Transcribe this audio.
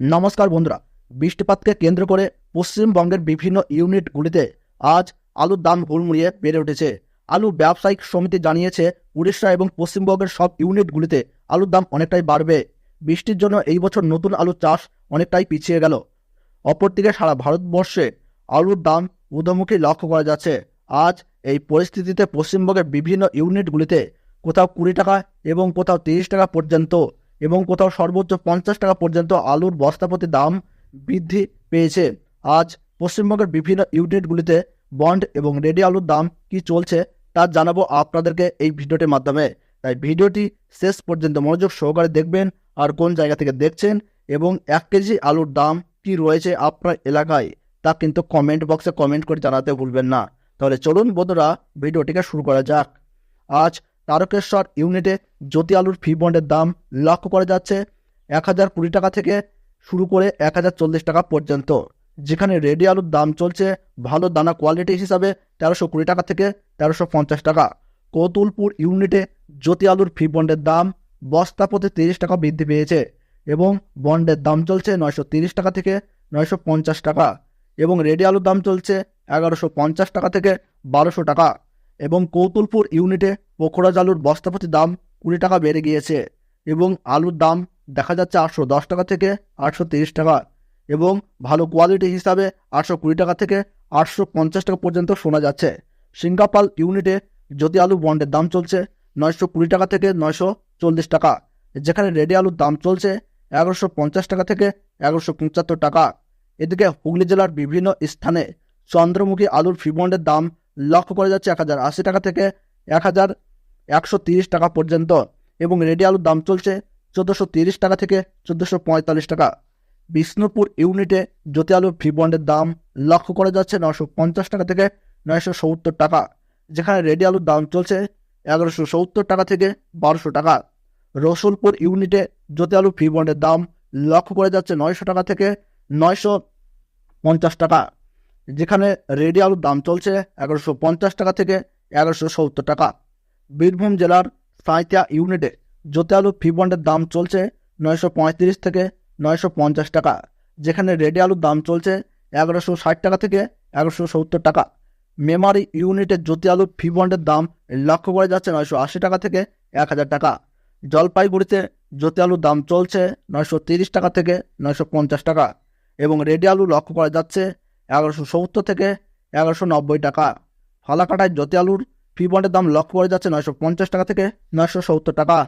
নমস্কার বন্ধুরা, বৃষ্টিপাতকে কেন্দ্র করে পশ্চিমবঙ্গের বিভিন্ন ইউনিটগুলিতে আজ আলুর দাম হুড়মুড়িয়ে বেড়ে উঠেছে। আলু ব্যবসায়িক সমিতি জানিয়েছে, উড়িষ্যা এবং পশ্চিমবঙ্গের সব ইউনিটগুলিতে আলুর দাম অনেকটাই বাড়বে। বৃষ্টির জন্য এই বছর নতুন আলুর চাষ অনেকটাই পিছিয়ে গেল। অপরদিকে সারা ভারতবর্ষে আলুর দাম ঊর্ধ্বমুখী লক্ষ্য করা যাচ্ছে। আজ এই পরিস্থিতিতে পশ্চিমবঙ্গের বিভিন্ন ইউনিটগুলিতে কোথাও কুড়ি টাকা এবং কোথাও তিরিশ টাকা পর্যন্ত এবং কোথাও সর্বোচ্চ পঞ্চাশ টাকা পর্যন্ত আলুর বস্তাপতি দাম বৃদ্ধি পেয়েছে। আজ পশ্চিমবঙ্গের বিভিন্ন ইউনিটগুলিতে বন্ড এবং রেডি আলুর দাম কি চলছে তা জানাব আপনাদেরকে এই ভিডিওটির মাধ্যমে। তাই ভিডিওটি শেষ পর্যন্ত মনোযোগ সহকারে দেখবেন আর কোন জায়গা থেকে দেখছেন এবং এক কেজি আলুর দাম কি রয়েছে আপনার এলাকায় তা কিন্তু কমেন্ট বক্সে কমেন্ট করে জানাতে ভুলবেন না। তাহলে চলুন বন্ধুরা, ভিডিওটিকে শুরু করা যাক। আজ তারকেশ্বর ইউনিটে জ্যোতি আলুর ফি বন্ডের দাম লক্ষ্য করা যাচ্ছে এক হাজার কুড়ি টাকা থেকে শুরু করে এক হাজার চল্লিশ টাকা পর্যন্ত। যেখানে রেডি আলুর দাম চলছে ভালো দানা কোয়ালিটি হিসাবে তেরোশো কুড়ি টাকা থেকে তেরোশো পঞ্চাশ টাকা। কৌতুলপুর ইউনিটে জ্যোতি আলুর ফি বন্ডের দাম বস্তা প্রতি তিরিশ টাকা বৃদ্ধি পেয়েছে এবং বন্ডের দাম চলছে নয়শো তিরিশ টাকা থেকে নয়শো পঞ্চাশ টাকা এবং রেডি আলুর দাম চলছে এগারোশো পঞ্চাশ টাকা থেকে বারোশো টাকা। এবং কৌতুলপুর ইউনিটে পোখরাজ আলুর বস্তাপতি দাম কুড়ি টাকা বেড়ে গিয়েছে এবং আলুর দাম দেখা যাচ্ছে আটশো দশ টাকা থেকে আটশো তিরিশ টাকা এবং ভালো কোয়ালিটি হিসাবে আটশো কুড়ি টাকা থেকে আটশো পঞ্চাশ টাকা পর্যন্ত শোনা যাচ্ছে। সিঙ্গাপাল ইউনিটে যদি আলু বন্ডের দাম চলছে নয়শো কুড়ি টাকা থেকে নয়শো চল্লিশ টাকা, যেখানে রেডি আলুর দাম চলছে এগারোশো পঞ্চাশ টাকা থেকে এগারোশো পঁচাত্তর টাকা। এদিকে হুগলি জেলার বিভিন্ন স্থানে চন্দ্রমুখী আলুর ফি বন্ডের দাম লক্ষ্য করা যাচ্ছে এক হাজার, আশি টাকা থেকে এক হাজার একশো তিরিশ টাকা পর্যন্ত। এবং রেডি আলুর দাম চলছে চোদ্দোশো তিরিশ টাকা থেকে চোদ্দোশো পঁয়তাল্লিশ টাকা। বিষ্ণুপুর ইউনিটে জ্যোতি আলুর ফি বন্ডের দাম লক্ষ্য করা যাচ্ছে নশো পঞ্চাশ টাকা থেকে নয়শো সত্তর টাকা, যেখানে রেডি আলুর দাম চলছে এগারোশো সত্তর টাকা থেকে বারোশো টাকা। রসুলপুর ইউনিটে জ্যোতি আলু ফি বন্ডের দাম লক্ষ্য করা যাচ্ছে নয়শো টাকা থেকে নয়শো পঞ্চাশ টাকা। যেখানে রেডি আলুর দাম চলছে এগারোশো পঞ্চাশ টাকা থেকে এগারোশো সত্তর টাকা। বীরভূম জেলার সাঁইতিয়া ইউনিটে জ্যোতি আলু ফি বন্ডের দাম চলছে নয়শো পঁয়ত্রিশ থেকে নয়শো পঞ্চাশ টাকা, যেখানে রেডি আলুর দাম চলছে এগারোশো ষাট টাকা থেকে এগারোশো সত্তর টাকা। মেমারি ইউনিটের জ্যোতি আলু ফি বন্ডের দাম লক্ষ্য করা যাচ্ছে নয়শো আশি টাকা থেকে এক হাজার টাকা। জলপাইগুড়িতে জ্যোতি আলুর দাম চলছে নয়শো তিরিশ টাকা থেকে নয়শো পঞ্চাশ টাকা এবং রেডি আলু লক্ষ্য করা যাচ্ছে এগারোশো সত্তর থেকে এগারোশো নব্বই টাকা। ফালাকাটায় জ্যোতি আলুর ফি বন্ডের দাম লক্ষ্য করে যাচ্ছে নয়শো পঞ্চাশ টাকা থেকে নয়শো সত্তর টাকা।